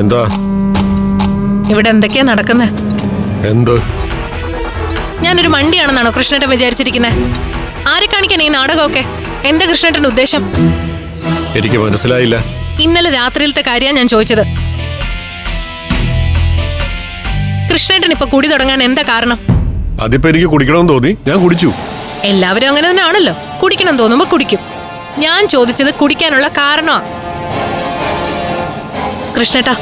എന്താ? ഇവിടെ എന്തൊക്കെയാ നടക്കുന്നത് എന്ത്? ഞാനൊരു മണ്ടിയാണെന്നാണോ കൃഷ്ണേട്ടൻ വിചാരിച്ചിരിക്കുന്നത് ആരെ കാണിക്കാൻ ഈ നാടകമൊക്കെ? എന്താ കൃഷ്ണേട്ടന്റെ ഉദ്ദേശം? എനിക്ക് മനസ്സിലായില്ല. ഇന്നലെ രാത്രിയിലത്തെ കാര്യമാണ് ഞാൻ ചോദിച്ചത്. കൃഷ്ണേട്ടൻ ഇപ്പൊ കുടി തുടങ്ങാൻ എന്താ കാരണം? അതിപ്പോ എനിക്ക് കുടിക്കണമെന്ന് തോന്നി. ഞാൻ കുടിച്ചു. എല്ലാവരും അങ്ങനെ തന്നെ ആണല്ലോ. കുടിക്കണം തോന്നുമ്പോ കുടിക്കും. ഞാൻ ചോദിച്ചത് കുടിക്കാനുള്ള കാരണമാ. കൃഷ്ണേട്ടാ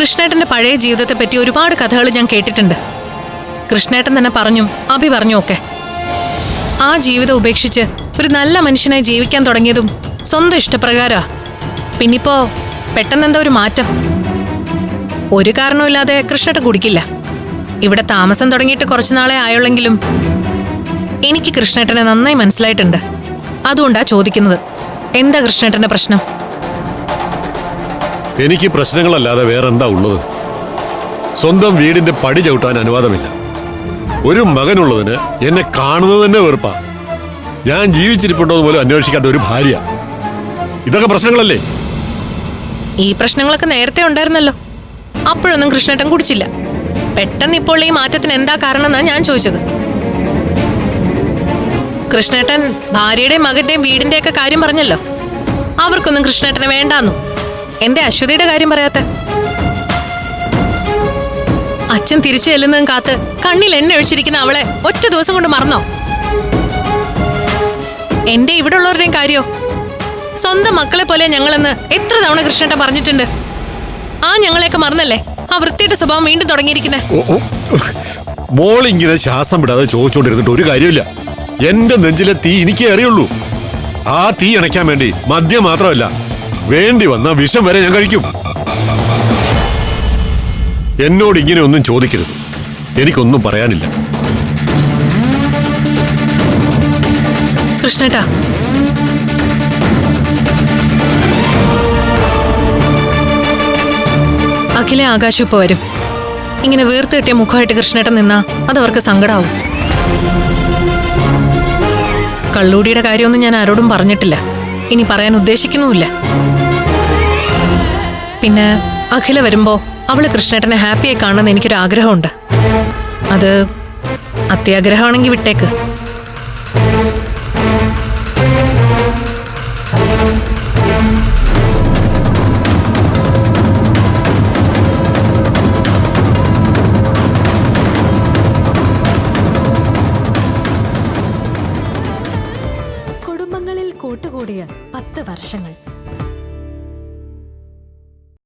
കൃഷ്ണേട്ടന്റെ പഴയ ജീവിതത്തെ പറ്റി ഒരുപാട് കഥകൾ ഞാൻ കേട്ടിട്ടുണ്ട്. കൃഷ്ണേട്ടൻ തന്നെ പറഞ്ഞും അഭി പറഞ്ഞു ഒക്കെ. ആ ജീവിതം ഉപേക്ഷിച്ച് ഒരു നല്ല മനുഷ്യനായി ജീവിക്കാൻ തുടങ്ങിയതും സ്വന്തം ഇഷ്ടപ്രകാരമാ പിന്നിപ്പോ പെട്ടെന്ന് എന്താ ഒരു മാറ്റം. ഒരു കാരണവുമില്ലാതെ കൃഷ്ണേട്ടൻ കുടിക്കില്ല. ഇവിടെ താമസം തുടങ്ങിയിട്ട് കുറച്ചു നാളെ ആയുള്ളെങ്കിലും എനിക്ക് കൃഷ്ണേട്ടനെ നന്നായി മനസ്സിലായിട്ടുണ്ട്. അതുകൊണ്ടാ ചോദിക്കുന്നത് എന്താ കൃഷ്ണേട്ടന്റെ പ്രശ്നം? എനിക്ക് പ്രശ്നങ്ങളല്ലാതെ വേറെന്താ ഉള്ളത്? സ്വന്തം വീടിന്റെ പടി ചവിട്ടാൻ അനുവാദമില്ല. ഒരു മകനുള്ളതിന് എന്നെ കാണുന്നത് തന്നെ വെറുപ്പാ. ഞാൻ ജീവിച്ചിരിപ്പുണ്ടോ പോലും അന്വേഷിക്കാത്ത ഒരു ഭാര്യ. ഇതൊക്കെ പ്രശ്നങ്ങളല്ലേ? ഈ പ്രശ്നങ്ങളൊക്കെ നേരത്തെ ഉണ്ടായിരുന്നല്ലോ. അപ്പോഴൊന്നും കൃഷ്ണേട്ടൻ കുടിച്ചില്ല. പെട്ടെന്ന് ഇപ്പോൾ ഈ മാറ്റത്തിന് എന്താ കാരണം എന്നാ ഞാൻ ചോദിച്ചത്. കൃഷ്ണേട്ടൻ ഭാര്യയുടെയും മകന്റെയും വീടിന്റെ ഒക്കെ കാര്യം പറഞ്ഞല്ലോ. അവർക്കൊന്നും കൃഷ്ണേട്ടനെ വേണ്ടാന്നു. എന്റെ അശ്വതിയുടെ കാര്യം പറയാത്ത. അച്ഛൻ തിരിച്ചു ചെല്ലുന്നതും കാത്ത് കണ്ണിൽ എണ്ണ ഒഴിച്ചിരിക്കുന്ന അവളെ ഒറ്റ ദിവസം കൊണ്ട് മറന്നോ? എന്റെ ഇവിടെ ഉള്ളവരുടെയും കാര്യോ? സ്വന്തം മക്കളെ പോലെ ഞങ്ങളെന്ന് എത്ര തവണ കൃഷ്ണേട്ട പറഞ്ഞിട്ടുണ്ട്? ആ ഞങ്ങളെയൊക്കെ മറന്നല്ലേ? ആ വൃത്തിയുടെ സ്വഭാവം വീണ്ടും തുടങ്ങിയിരിക്കുന്നത് മോൾ ഇങ്ങനെ ശ്വാസം വിടാതെ ചോദിച്ചുകൊണ്ടിരുന്നിട്ട് ഒരു കാര്യമില്ല. എന്റെ നെഞ്ചിലെ തീ എനിക്കേ അറിയുള്ളൂ ആ തീ അണയ്ക്കാൻ വേണ്ടി മദ്യം മാത്രമല്ല വേണ്ടി വന്ന വിഷം വരെ ഞാൻ കഴിക്കും. എന്നോട് ഇങ്ങനെ ഒന്നും ചോദിക്കരുത്. എനിക്കൊന്നും പറയാനില്ല. കൃഷ്ണേട്ടാ. അഖിലെ ആകാശം ഇപ്പൊ വരും. ഇങ്ങനെ വീർത്ത് കിട്ടിയ മുഖമായിട്ട് കൃഷ്ണേട്ടൻ നിന്നാ അതവർക്ക് സങ്കടാവും. കള്ളൂടിയുടെ കാര്യമൊന്നും ഞാൻ ആരോടും പറഞ്ഞിട്ടില്ല. ഇനി പറയാൻ ഉദ്ദേശിക്കുന്നുമില്ല. പിന്നെ അഖില വരുമ്പോ അവൾ കൃഷ്ണേട്ടനെ ഹാപ്പിയായി കാണണമെന്ന് എനിക്കൊരു ആഗ്രഹമുണ്ട്. അത് അത്യാഗ്രഹമാണെങ്കിൽ വിട്ടേക്ക്. കുടുംബങ്ങളിൽ കൂട്ടുകൂടിയ പത്ത് വർഷങ്ങൾ.